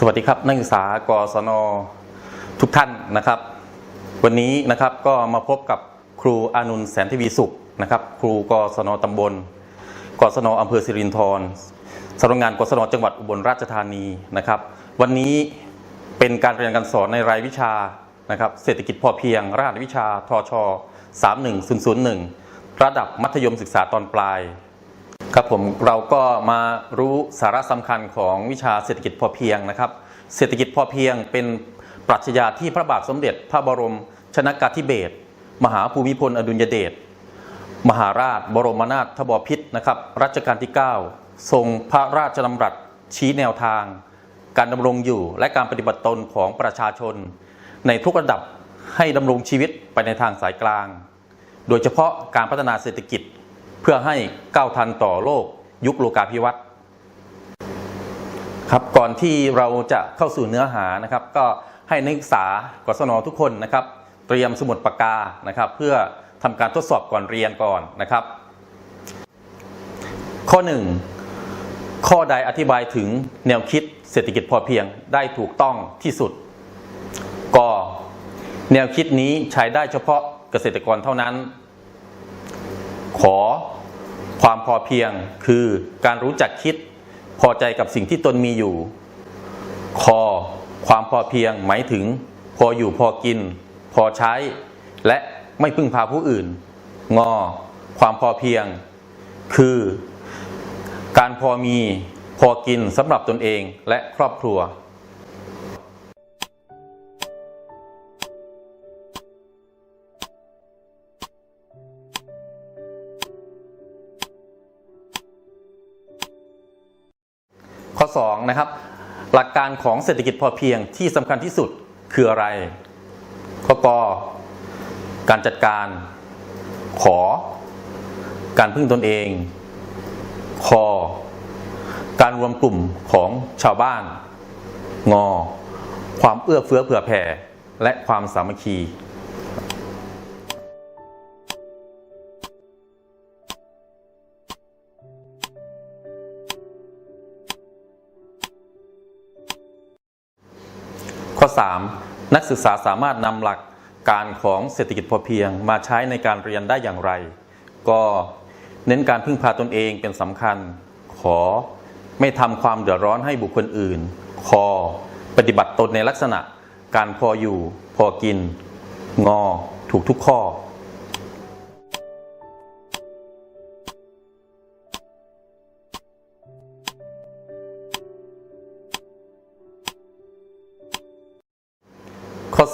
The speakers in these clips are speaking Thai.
สวัสดีครับ นักศึกษากศนทุกท่านนะครับ วันนี้นะครับก็มาพบกับครูอานุนแสนทวีสุขนะครับ ครูกศนตำบลกศนอำเภอสิรินธรสำนักงานกศนจังหวัดอุบลราชธานีนะครับ วันนี้เป็นการเรียนการสอนในรายวิชานะครับ เศรษฐกิจพอเพียง รหัสวิชาทช 31001 ระดับมัธยมศึกษาตอนปลาย ครับผมเราก็มารู้สาระสำคัญของวิชาเศรษฐกิจพอเพียงนะครับ เศรษฐกิจพอเพียงเป็นปรัชญาที่พระบาทสมเด็จพระบรมชนากาธิเบศรมหาภูมิพลอดุลยเดชมหาราชบรมนาถบพิตรนะครับรัชกาลที่ 9 ทรงพระราชดำรัสชี้แนวทาง การดำรงอยู่และการปฏิบัติตนของประชาชน ในทุกระดับให้ดำรงชีวิตไปในทางสายกลาง โดยเฉพาะการพัฒนาเศรษฐกิจ พื่อให้ก้าวทันต่อโลกยุคโลกาภิวัตน์ครับก่อนที่เราจะเข้าสู่เนื้อหานะครับ ก็ให้นักศึกษากศนทุกคนนะครับ เตรียมสมุดปากกานะครับ เพื่อทำการทดสอบก่อนเรียนก่อนนะครับ ข้อ 1 ข้อใดอธิบายถึงแนวคิดเศรษฐกิจพอเพียงได้ถูกต้องที่สุดก็แนวคิดนี้ใช้ได้เฉพาะเกษตรกรเท่านั้น ขอ ความพอเพียงคือการรู้จักคิดพอใจกับสิ่งที่ตนมีอยู่ คอ ความพอเพียงหมายถึง พออยู่พอกิน พอใช้ และไม่พึ่งพาผู้อื่น งอ ความพอเพียง คือ การพอมีพอกินสำหรับตนเองและครอบครัว ข้อ2นะครับหลักการของเศรษฐกิจพอเพียงที่สำคัญที่สุดคืออะไร ข้อกอการจัดการขอ การพึ่งตนเอง คอ การรวมกลุ่มของชาวบ้าน งอ ความเอื้อเฟื้อเผื่อแผ่ และความสามัคคี ข้อ 3. นักศึกษาสามารถนำหลักการของเศรษฐกิจพอเพียง มาใช้ในการเรียนได้อย่างไร ก็เน้นการพึ่งพาตนเองเป็นสำคัญ ขอไม่ทำความเดือดร้อนให้บุคคลอื่น คอปฏิบัติตนในลักษณะ การพออยู่ พอกิน งอ ถูกทุกข้อ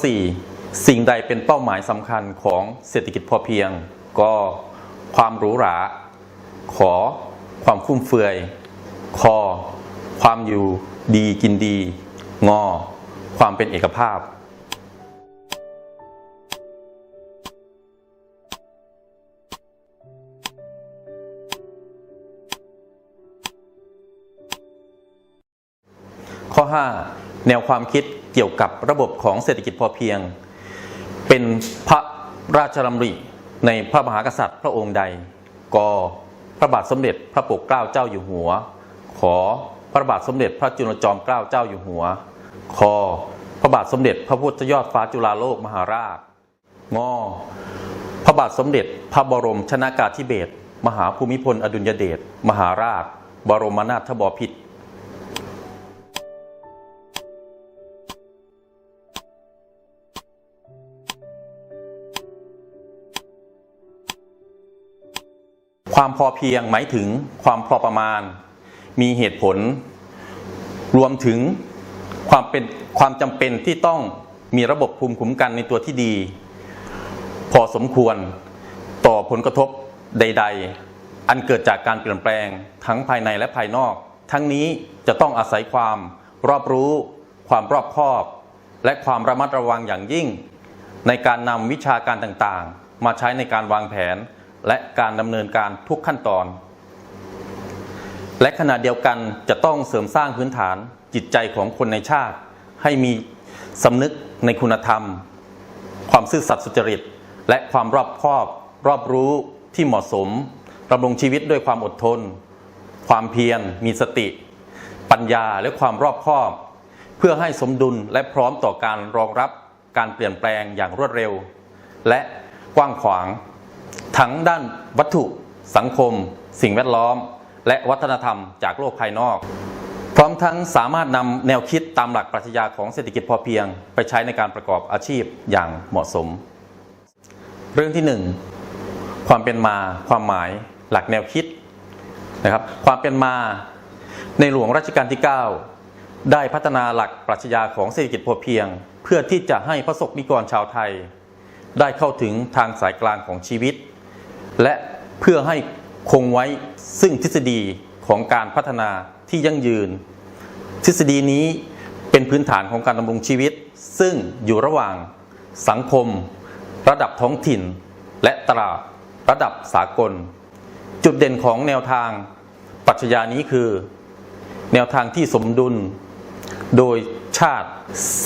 4. สิ่งใดเป็นเป้าหมายสำคัญของเศรษฐกิจพอเพียง ก็ความหรูหรา ขอความฟุ่มเฟือย คอ ความอยู่ดีกินดี งอ ความเป็นเอกภาพข้อ 5 แนวความคิดเกี่ยวกับระบบของเศรษฐกิจพอเพียง เป็นพระราชดำริในพระมหากษัตริย์พระองค์ใดกพระบาทสมเด็จพระปกเกล้าเจ้าอยู่หัว ขอพระบาทสมเด็จพระจุลจอมเกล้าเจ้าอยู่หัว คอพระบาทสมเด็จพระพุทธยอดฟ้าจุฬาโลกมหาราช งอ พระบาทสมเด็จพระบรมชนากาธิเบศรมหาภูมิพลอดุลยเดชมหาราช บรมนาถบพิตร ความพอเพียงหมายถึงความพอประมาณ มีเหตุผล รวมถึงความเป็นความจำเป็นที่ต้องมีระบบภูมิคุ้มกันในตัวที่ดี พอสมควรต่อผลกระทบใด ๆ อันเกิดจากการเปลี่ยนแปลงทั้งภายในและภายนอก ทั้งนี้จะต้องอาศัยความรอบรู้ ความรอบคอบ และความระมัดระวังอย่างยิ่ง ในการนำวิชาการต่างๆ มาใช้ในการวางแผน และการดำเนินการทุกขั้นตอน และขณะเดียวกันจะต้องเสริมสร้างพื้นฐานจิตใจของคนในชาติ ให้มีสำนึกในคุณธรรม ความซื่อสัตย์สุจริต และความรอบคอบ รอบรู้ที่เหมาะสมดำรงชีวิตด้วยความอดทน ความเพียร มีสติ ปัญญาและความรอบคอบ เพื่อให้สมดุลและพร้อมต่อการรองรับการเปลี่ยนแปลงอย่างรวดเร็ว และกว้างขวาง ทั้งด้านวัตถุ สังคม สิ่งแวดล้อม และวัฒนธรรมจากโลกภายนอก พร้อมทั้งสามารถนำแนวคิดตามหลักปรัชญาของเศรษฐกิจพอเพียง ไปใช้ในการประกอบอาชีพอย่างเหมาะสม เรื่องที่หนึ่งความเป็นมาความหมาย หลักแนวคิดนะครับความเป็นมาในหลวงรัชกาลที่ 9 ได้พัฒนาหลักปรัชญาของเศรษฐกิจพอเพียง เพื่อที่จะให้พระสงฆ์นิกรชาวไทย ได้เข้าถึงทางสายกลางของชีวิต และเพื่อให้คงไว้ซึ่งทฤษฎีของการพัฒนาที่ยั่งยืน ทฤษฎีนี้เป็นพื้นฐานของการดำรงชีวิต ซึ่งอยู่ระหว่างสังคม ระดับท้องถิ่น และตลาดระดับสากล จุดเด่นของแนวทางปรัชญานี้คือ แนวทางที่สมดุล โดยชาติ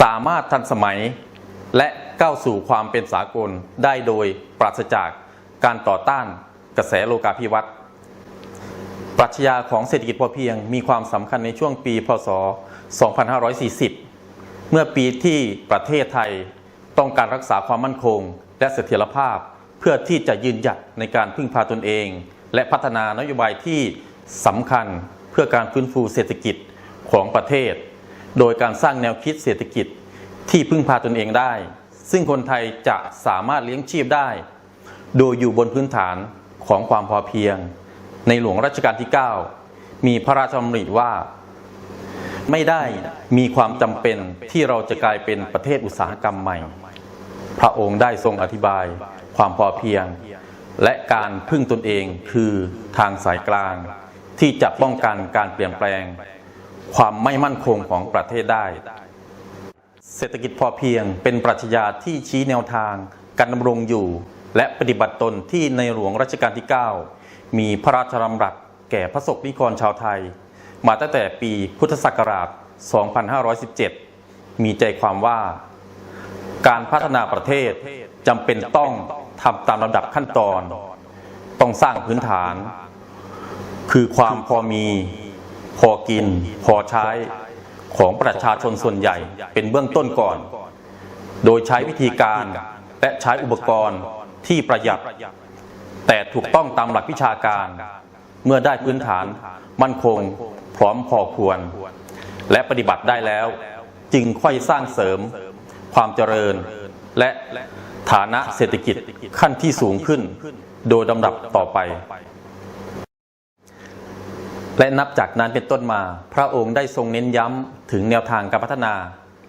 สามารถทันสมัยและ ก้าวสู่ความเป็นสากลได้โดยปราศจากการต่อต้านกระแสโลกาภิวัตน์ปรัชญาของเศรษฐกิจพอเพียงมีความสำคัญในช่วงปี พศ 2540 เมื่อปีที่ประเทศไทยต้องการรักษาความมั่นคง และเสถียรภาพเพื่อที่จะยืนหยัดในการพึ่งพาตนเอง และพัฒนานโยบายที่สำคัญเพื่อการฟื้นฟูเศรษฐกิจของประเทศ โดยการสร้างแนวคิดเศรษฐกิจที่พึ่งพาตนเองได้ ซึ่งคนไทยจะสามารถเลี้ยงชีพได้ โดยอยู่บนพื้นฐานของความพอเพียง ในหลวงรัชกาลที่ 9 มีพระราชดำริว่า ไม่ได้มีความจำเป็นที่เราจะกลายเป็นประเทศอุตสาหกรรมใหม่ พระองค์ได้ทรงอธิบายความพอเพียง และการพึ่งตนเองคือทางสายกลาง ที่จะป้องกันการเปลี่ยนแปลง ความไม่มั่นคงของประเทศได้ เศรษฐกิจพอเพียง เป็นปรัชญาที่ชี้แนวทาง การดำรงอยู่ และปฏิบัติตนที่ในหลวงรัชกาลที่ 9 มีพระราชดำรัสแก่พระสงฆ์นิกรชาวไทย มาตั้งแต่ปีพุทธศักราช 2517 มีใจความว่า การพัฒนาประเทศจำเป็นต้องทำตามลำดับขั้นตอน ต้องสร้างพื้นฐาน คือความพอมี พอกิน พอใช้ ของประชาชนส่วนใหญ่เป็นเบื้องต้นก่อน โดยใช้วิธีการและใช้อุปกรณ์ที่ประหยัด แต่ถูกต้องตามหลักวิชาการ เมื่อได้พื้นฐานมั่นคงพร้อมพอควร และปฏิบัติได้แล้ว จึงค่อยสร้างเสริม ความเจริญ และฐานะเศรษฐกิจขั้นที่สูงขึ้น โดยลำดับต่อไป และนับจากนั้นเป็นต้นมา พระองค์ได้ทรงเน้นย้ำถึงแนวทางการพัฒนา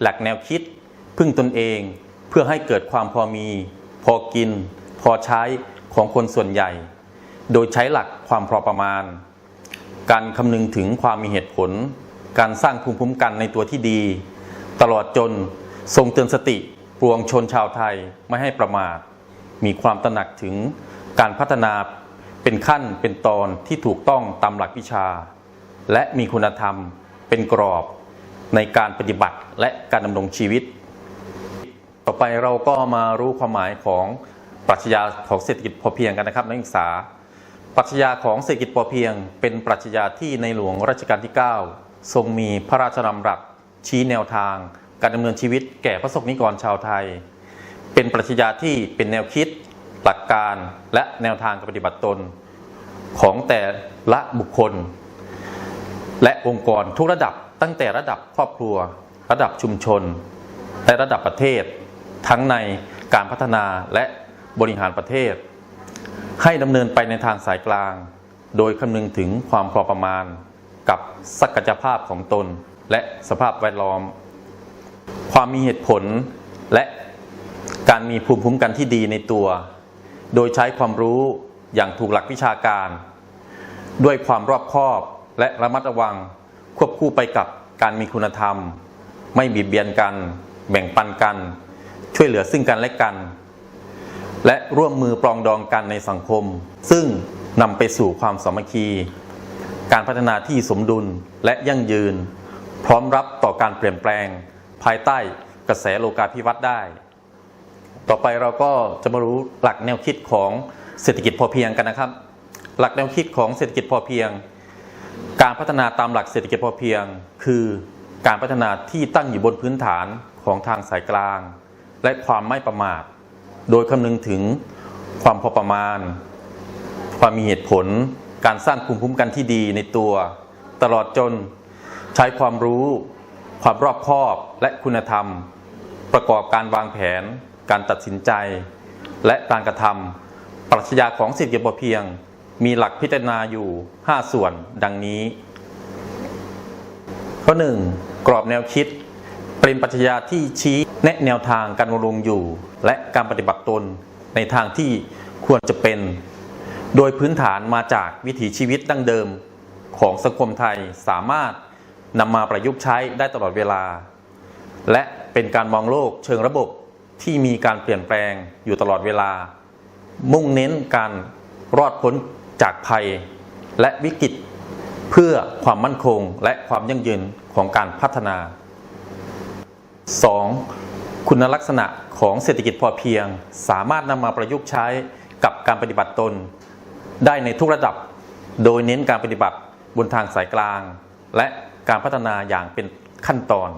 หลักแนวคิด พึ่งตนเอง เพื่อให้เกิดความพอมี พอกิน พอใช้ของคนส่วนใหญ่ โดยใช้หลักความพอประมาณ การคำนึงถึงความมีเหตุผล การสร้างภูมิคุ้มกันในตัวที่ดี ตลอดจนทรงเตือนสติปวงชนชาวไทยไม่ให้ประมาท มีความตระหนักถึงการพัฒนา เป็นขั้นเป็นตอนที่ถูกต้องตามหลักวิชา และมีคุณธรรมเป็นกรอบในการปฏิบัติและการดำรงชีวิต ต่อไปเราก็มารู้ความหมายของปรัชญาของเศรษฐกิจพอเพียงกันนะครับนักศึกษา ปรัชญาของเศรษฐกิจพอเพียง เป็นปรัชญาที่ในหลวงรัชกาลที่ 9 ทรงมีพระราชดำรัสชี้แนวทาง การดำเนินชีวิตแก่พระสงฆ์นิกรชาวไทย เป็นปรัชญาที่เป็นแนวคิด หลักการและแนวทางการปฏิบัติตนของแต่ละบุคคล และองค์กรทุกระดับตั้งแต่ระดับครอบครัว ระดับชุมชน และระดับประเทศ ทั้งในการพัฒนาและบริหารประเทศ ให้ดำเนินไปในทางสายกลาง โดยคำนึงถึงความพอประมาณกับศักยภาพของตน และสภาพแวดล้อม ความมีเหตุผลและการมีภูมิคุ้มกันที่ดีในตัว โดยใช้ความรู้อย่างถูกหลักวิชาการ ด้วยความรอบคอบและระมัดระวังควบคู่ไปกับการมีคุณธรรม ไม่บีบเบียนกัน แบ่งปันกัน ช่วยเหลือซึ่งกันและกัน และร่วมมือปรองดองกันในสังคม ซึ่งนำไปสู่ความสามัคคี การพัฒนาที่สมดุลและยั่งยืน พร้อมรับต่อการเปลี่ยนแปลง ภายใต้กระแสโลกาภิวัตน์ได้ ต่อไปเราก็จะมารู้หลักแนวคิดของเศรษฐกิจพอเพียงกันนะครับ หลักแนวคิดของเศรษฐกิจพอเพียง การพัฒนาตามหลักเศรษฐกิจพอเพียง คือการพัฒนาที่ตั้งอยู่บนพื้นฐานของทางสายกลาง และความไม่ประมาท โดยคำนึงถึงความพอประมาณ ความมีเหตุผล การสร้างภูมิคุ้มกันที่ดีในตัว ตลอดจนใช้ความรู้ ความรอบคอบและคุณธรรม ประกอบการวางแผน การตัดสินใจ และการกระทำปรัชญาของเศรษฐกิจพอเพียง มีหลักพิจารณาอยู่ 5 ส่วนดังนี้ ข้อ 1. กรอบแนวคิด เป็นปรัชญาที่ชี้แนะแนวทางการดำรงอยู่ และการปฏิบัติตนในทางที่ควรจะเป็น โดยพื้นฐานมาจากวิถีชีวิตดั้งเดิมของสังคมไทยสามารถนำมาประยุกต์ใช้ได้ตลอดเวลา และเป็นการมองโลกเชิงระบบ ที่มีการเปลี่ยนแปลงอยู่ตลอดเวลา มุ่งเน้นการรอดพ้นจากภัยและวิกฤตเพื่อความมั่นคงและความยั่งยืนของการพัฒนา 2. คุณลักษณะของเศรษฐกิจพอเพียง สามารถนำมาประยุกต์ใช้กับการปฏิบัติตน ได้ในทุกระดับ โดยเน้นการปฏิบัติบนทางสายกลาง และการพัฒนาอย่างเป็นขั้นตอน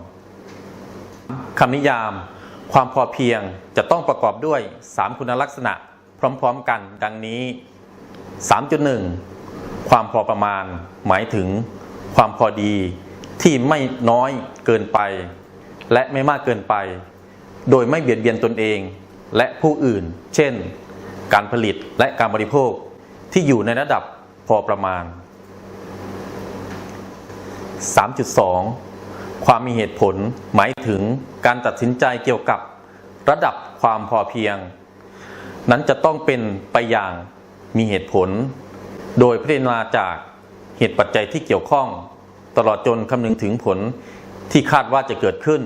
คำนิยาม ความพอเพียงจะต้องประกอบด้วย 3 คุณลักษณะพร้อมๆกันดังนี้ 3.1 ความพอประมาณ หมายถึงความพอดีที่ไม่น้อยเกินไป และไม่มากเกินไป โดยไม่เบียดเบียนตนเอง และผู้อื่น เช่น การผลิตและการบริโภคที่อยู่ในระดับพอประมาณ 3.2 ความมีเหตุผลหมายถึงการตัดสินใจเกี่ยวกับระดับความพอเพียง นั้นจะต้องเป็นไปอย่างมีเหตุผล โดยพิจารณาจากเหตุปัจจัยที่เกี่ยวข้อง ตลอดจนคำนึงถึงผลที่คาดว่าจะเกิดขึ้น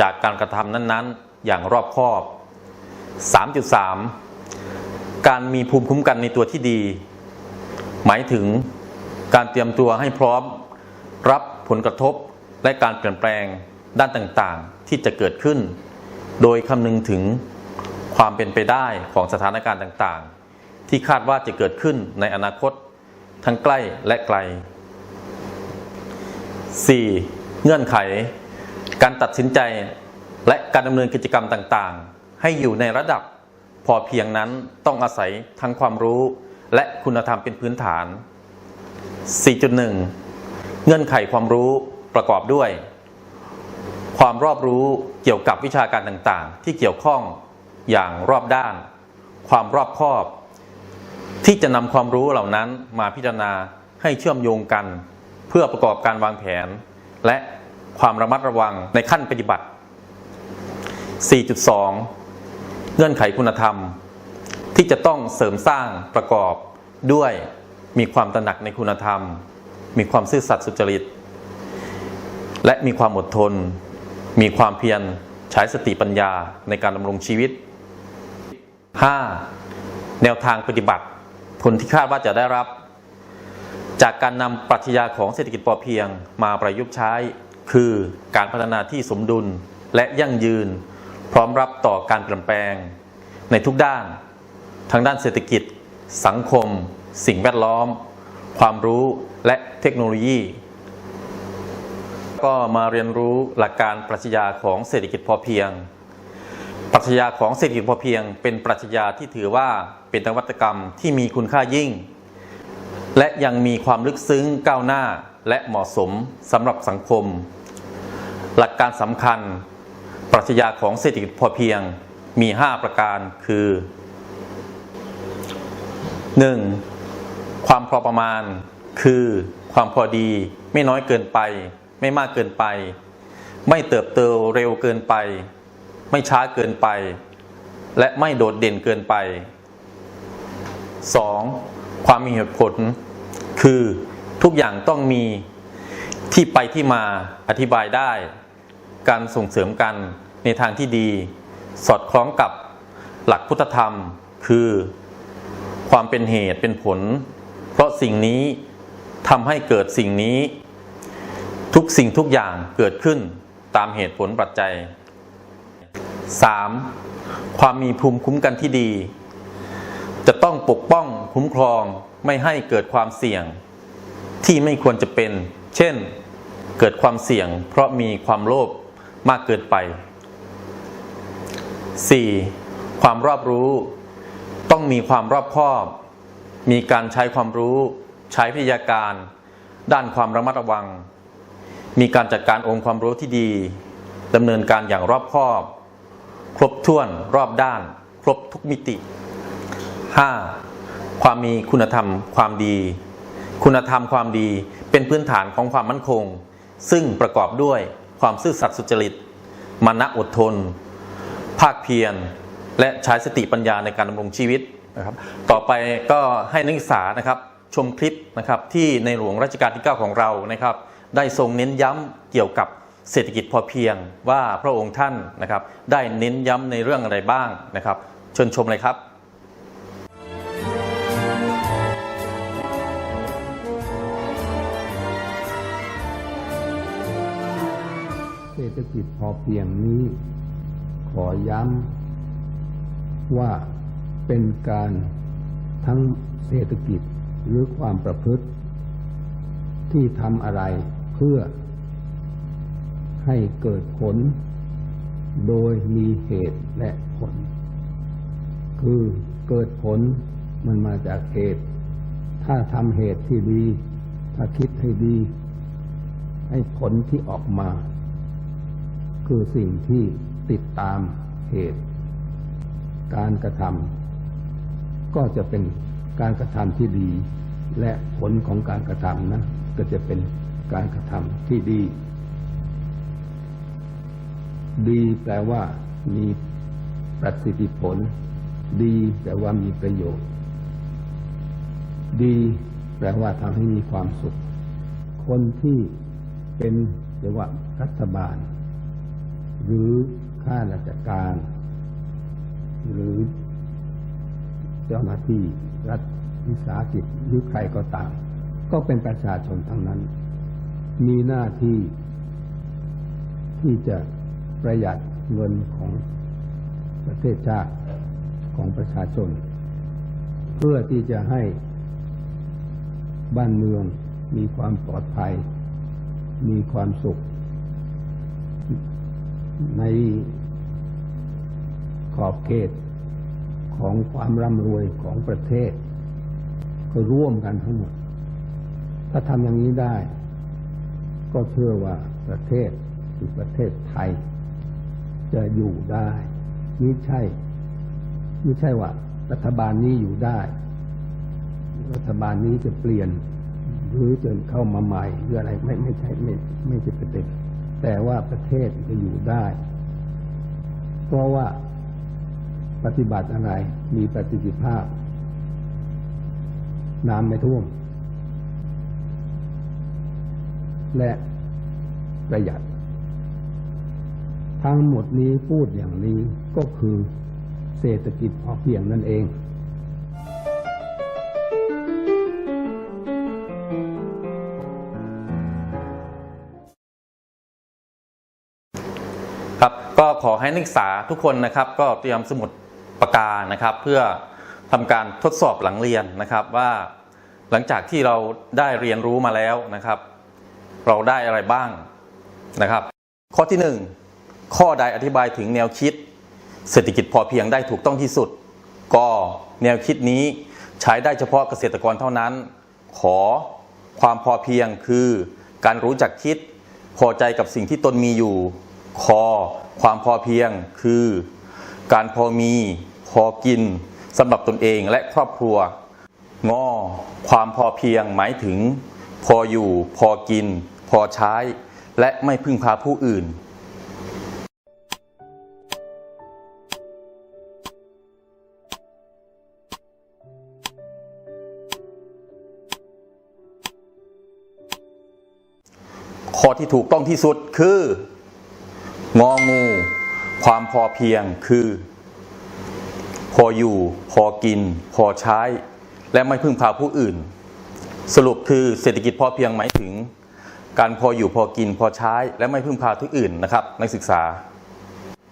จากการกระทำนั้นๆ อย่างรอบคอบ 3.3 การมีภูมิคุ้มกันในตัวที่ดี หมายถึงการเตรียมตัวให้พร้อมรับผลกระทบ และการเปลี่ยนแปลงด้านต่างๆ ที่จะเกิดขึ้น โดยคำนึงถึงความเป็นไปได้ของสถานการณ์ต่างๆ ที่คาดว่าจะเกิดขึ้นในอนาคตทั้งใกล้และไกล 4. เงื่อนไข การตัดสินใจและการดำเนินกิจกรรมต่างๆ ให้อยู่ในระดับพอเพียงนั้นต้องอาศัยทั้งความรู้และคุณธรรมเป็นพื้นฐาน 4.1 เงื่อนไขความรู้ ประกอบด้วย ความรอบรู้เกี่ยวกับวิชาการต่างๆ ที่เกี่ยวข้องอย่างรอบด้าน ความรอบคอบ ที่จะนำความรู้เหล่านั้นมาพิจารณาให้เชื่อมโยงกัน เพื่อประกอบการวางแผน และความระมัดระวังในขั้นปฏิบัติ 4.2 เงื่อนไขคุณธรรม ที่จะต้องเสริมสร้างประกอบด้วยมีความตระหนักในคุณธรรม มีความซื่อสัตย์สุจริต และมีความอดทน มีความเพียรใช้สติปัญญาในการดำรงชีวิต 5. แนวทางปฏิบัติ ผลที่คาดว่าจะได้รับ จากการนำปรัชญาของเศรษฐกิจพอเพียงมาประยุกต์ใช้ คือการพัฒนาที่สมดุลและยั่งยืน พร้อมรับต่อการเปลี่ยนแปลง ในทุกด้าน ทั้งด้านเศรษฐกิจ สังคม สิ่งแวดล้อม ความรู้และเทคโนโลยี ก็มาเรียนรู้หลักการปรัชญาของเศรษฐกิจพอเพียง ปรัชญาของเศรษฐกิจพอเพียง เป็นปรัชญาที่ถือว่าเป็นนวัตกรรมที่มีคุณค่ายิ่ง และยังมีความลึกซึ้งก้าวหน้าและเหมาะสมสำหรับสังคม หลักการสำคัญ ปรัชญาของเศรษฐกิจพอเพียงมี 5 ประการคือ 1. ความพอประมาณคือความพอดีไม่น้อยเกินไป ไม่มากเกินไป ไม่เติบโตเร็วเกินไป ไม่ช้าเกินไป และไม่โดดเด่นเกินไป 2. ความมีเหตุผล คือทุกอย่างต้องมีที่ไปที่มาอธิบายได้ การส่งเสริมกันในทางที่ดี สอดคล้องกับหลักพุทธธรรม คือ ความเป็นเหตุเป็นผล เพราะสิ่งนี้ทำให้เกิดสิ่งนี้ ทุกสิ่งทุกอย่างเกิดขึ้นตามเหตุผลปัจจัย 3. ความมีภูมิคุ้มกันที่ดี จะต้องปกป้องคุ้มครองไม่ให้เกิดความเสี่ยง ที่ไม่ควรจะเป็น เช่น เกิดความเสี่ยง เพราะมีความโลภมากเกินไป 4. ความรอบรู้ ต้องมีความรอบคอบ มีการใช้ความรู้ ใช้พิยาการ ด้านความระมัดระวัง มีการจัดการองค์ความรู้ที่ดีดำเนินการอย่างรอบคอบ ครบถ้วนรอบด้าน ครบทุกมิติ 5. ความมีคุณธรรมความดี คุณธรรมความดีเป็นพื้นฐานของความมั่นคง ซึ่งประกอบด้วยความซื่อสัตย์สุจริตมานะอดทน ภาคเพียร และใช้สติปัญญาในการดำรงชีวิตนะครับต่อไปก็ให้นักศึกษานะครับชมคลิปนะครับที่ในหลวงรัชกาลที่ 9 ของเรานะครับ ได้ทรงเน้นย้ำเกี่ยวกับเศรษฐกิจพอเพียงว่าพระองค์ท่านนะครับ ได้เน้นย้ำในเรื่องอะไรบ้างนะครับ เชิญชมเลยครับเศรษฐกิจพอเพียงนี้ ขอย้ำว่าเป็นการทั้งเศรษฐกิจหรือความประพฤติ ที่ทำอะไร เพื่อให้เกิดผลโดยมีเหตุและผล คือเกิดผลมันมาจากเหตุ ถ้าทำเหตุที่ดี ถ้าคิดให้ดี ให้ผลที่ออกมา คือสิ่งที่ติดตามเหตุ การกระทำก็จะเป็นการกระทำที่ดี และผลของการกระทำนะ ก็จะเป็น การกระทำที่ดี ดีแปลว่ามีประสิทธิผล ดีแปลว่ามีประโยชน์ ดีแปลว่าทำให้มีความสุข คนที่เป็นเรียกว่ารัฐบาล หรือข้าราชการ หรือเจ้าหน้าที่รัฐวิสาหกิจหรือใครก็ตาม ก็เป็นประชาชนทั้งนั้น มีหน้าที่ที่จะประหยัดเงินของประเทศชาติของประชาชน เพื่อที่จะให้บ้านเมืองมีความปลอดภัย มีความสุข ในขอบเขตของความร่ำรวยของประเทศ ก็ร่วมกันทั้งหมด ถ้าทำอย่างนี้ได้ ก็เชื่อว่าประเทศคือประเทศไทย จะอยู่ได้ไม่ใช่ไม่ใช่ว่า รัฐบาลนี้อยู่ได้ รัฐบาลนี้จะเปลี่ยน หรือจะเข้ามาใหม่หรืออะไรไม่ไม่ใช่ไม่ไม่ใช่ประเด็น แต่ว่าประเทศจะอยู่ได้ เพราะว่าปฏิบัติอะไรมีประสิทธิภาพ น้ำไม่ท่วม และประหยัด ทั้งหมดนี้พูดอย่างนี้ก็คือเศรษฐกิจพอเพียงนั่นเองครับก็ขอให้นักศึกษาทุกคนนะครับ ก็เตรียมสมุดปากกานะครับ เพื่อทำการทดสอบหลังเรียนนะครับว่าหลังจากที่เราได้เรียนรู้มาแล้วนะครับ เราได้อะไรบ้างนะครับ ข้อที่ 1 ข้อใดอธิบายถึงแนวคิด เศรษฐกิจพอเพียงได้ถูกต้องที่สุด ก็แนวคิดนี้ใช้ได้เฉพาะเกษตรกรเท่านั้น ขอความพอเพียงคือการรู้จักคิดพอใจกับสิ่งที่ตนมีอยู่คอความพอเพียงคือ การพอมี พอกินสำหรับตนเองและครอบครัว งอ ความพอเพียงหมายถึง พออยู่ พอกิน อใช้ และไม่พึ่งพาผู้อื่น ข้อที่ถูกต้องที่สุดคือ งองู ความพอเพียงคือ พออยู่ พอกิน พอใช้ และไม่พึ่งพาผู้อื่นสรุปคือเศรษฐกิจพอเพียงหมายถึง การพออยู่พอกินพอใช้ และไม่พึ่งพาทุกอื่นนะครับนักศึกษา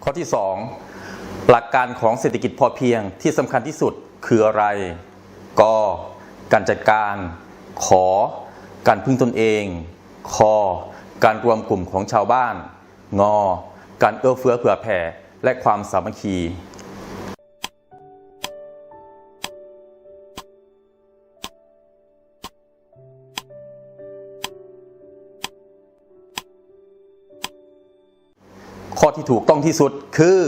ข้อที่ 2 หลักการของเศรษฐกิจพอเพียงที่สำคัญที่สุดคืออะไรกการจัดการ ขอ การพึ่งตนเองคอการรวมกลุ่มของชาวบ้าน งอ การเอื้อเฟื้อเผื่อแผ่ และความสามัคคี ข้อที่ถูกต้องที่สุดคือ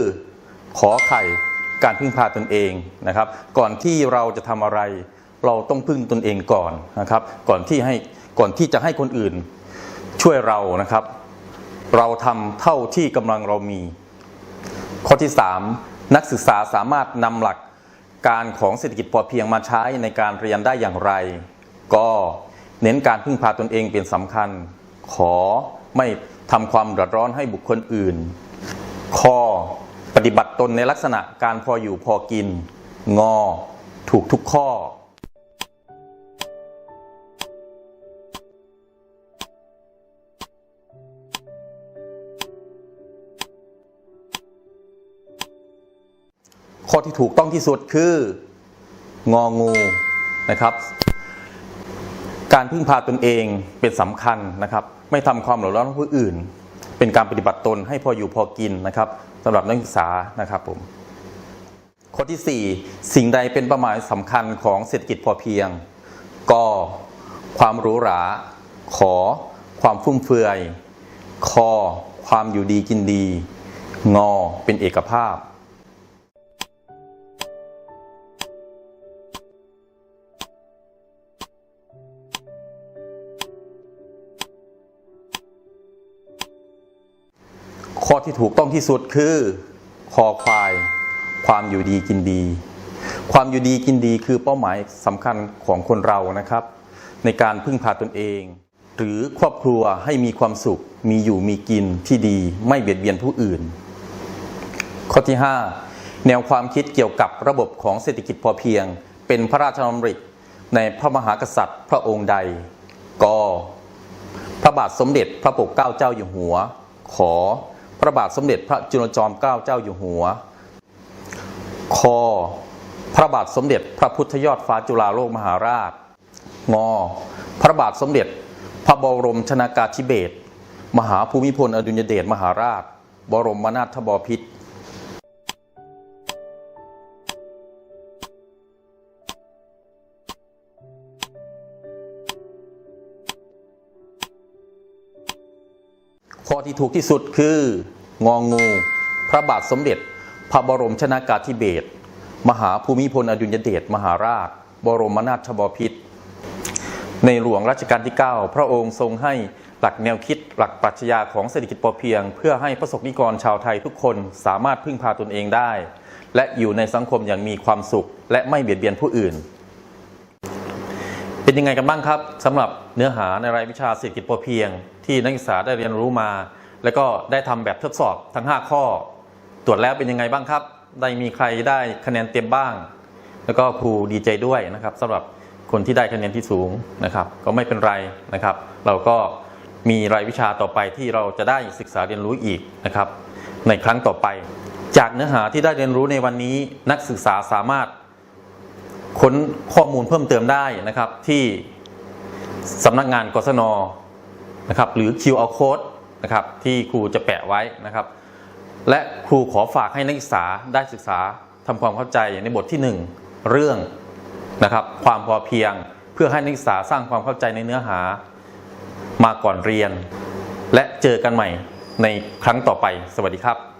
ขอไข่การพึ่งพาตนเองนะครับ ก่อนที่เราจะทำอะไร เราต้องพึ่งตนเองก่อนนะครับ ก่อนที่ให้ก่อนที่จะให้คนอื่นช่วยเรานะครับ เราทำเท่าที่กำลังเรามี ข้อที่ 3 นักศึกษาสามารถนำหลักการของเศรษฐกิจพอเพียงมาใช้ในการเรียนได้อย่างไร ก็เน้นการพึ่งพาตนเองเป็นสำคัญ ขอไม่ทำความเดือดร้อนให้บุคคลอื่น ข้อปฏิบัติตนในลักษณะการพออยู่พอกิน งอ ถูกทุกข้อ ข้อที่ถูกต้องที่สุดคือ งองูนะครับ การพึ่งพาตนเองเป็นสำคัญนะครับ ไม่ทำความเดือดร้อนผู้อื่น เป็นการปฏิบัติตนให้พออยู่พอกินนะครับสำหรับนักศึกษานะครับผมข้อที่ 4 สิ่งใดเป็นเป้าหมายสำคัญของเศรษฐกิจพอเพียงก็ความหรูหรา ขอ ความฟุ่มเฟือย คอ ความอยู่ดีกินดี งอ เป็นเอกภาพ ข้อที่ถูกต้องที่สุดคือคอควาย ความอยู่ดีกินดี ความอยู่ดีกินดีคือเป้าหมายสำคัญของคนเรานะครับ ในการพึ่งพาตนเอง หรือครอบครัวให้มีความสุข มีอยู่มีกินที่ดีไม่เบียดเบียนผู้อื่น ข้อที่ 5 แนวความคิดเกี่ยวกับระบบของเศรษฐกิจพอเพียง เป็นพระราชดำริในพระมหากษัตริย์พระองค์ใดกพระบาทสมเด็จพระปกเกล้าเจ้าอยู่หัว ขอ พระบาทสมเด็จพระจุลจอมเกล้าเจ้าอยู่หัว คอ พระบาทสมเด็จพระพุทธยอดฟ้าจุฬาโลกมหาราช งอ พระบาทสมเด็จ พระบรมชนากาธิเบศรมหาภูมิพลอดุลยเดชมหาราช บรมนาถบพิตร ข้อที่ถูกที่สุดคืององงู พระบาทสมเด็จ พระบรมชนากาธิเบศรมหาภูมิพลอดุลยเดชมหาราช บรมนาถบพิตรในหลวงรัชกาลที่ 9 พระองค์ทรงให้หลักแนวคิดหลักปรัชญาของเศรษฐกิจพอเพียง เพื่อให้ประสบนิกรชาวไทยทุกคนสามารถพึ่งพาตนเองได้ และอยู่ในสังคมอย่างมีความสุข และไม่เบียดเบียนผู้อื่น เป็นยังไงกันบ้างครับสำหรับเนื้อหาในรายวิชาเศรษฐกิจพอเพียง ที่นักศึกษาได้เรียนรู้มา แล้วก็ได้ทำแบบทดสอบทั้ง 5 ข้อ ตรวจแล้วเป็นยังไงบ้างครับ ได้มีใครได้คะแนนเต็มบ้าง แล้วก็ครูดีใจด้วยนะครับสำหรับคนที่ได้คะแนนที่สูงนะครับ ก็ไม่เป็นไรนะครับ เราก็มีรายวิชาต่อไปที่เราจะได้ศึกษาเรียนรู้อีกนะครับ ในครั้งต่อไป จากเนื้อหาที่ได้เรียนรู้ในวันนี้นักศึกษาสามารถ ค้นข้อมูลเพิ่มเติมได้นะครับที่สำนักงานกศนนะครับหรือ QR code นะครับที่ครูจะแปะไว้นะครับ และครูขอฝากให้นักศึกษาได้ศึกษาทำความเข้าใจในบทที่ 1 เรื่องนะครับความพอเพียงเพื่อให้นักศึกษาสร้างความเข้าใจในเนื้อหามาก่อนเรียน และเจอกันใหม่ในครั้งต่อไป สวัสดีครับ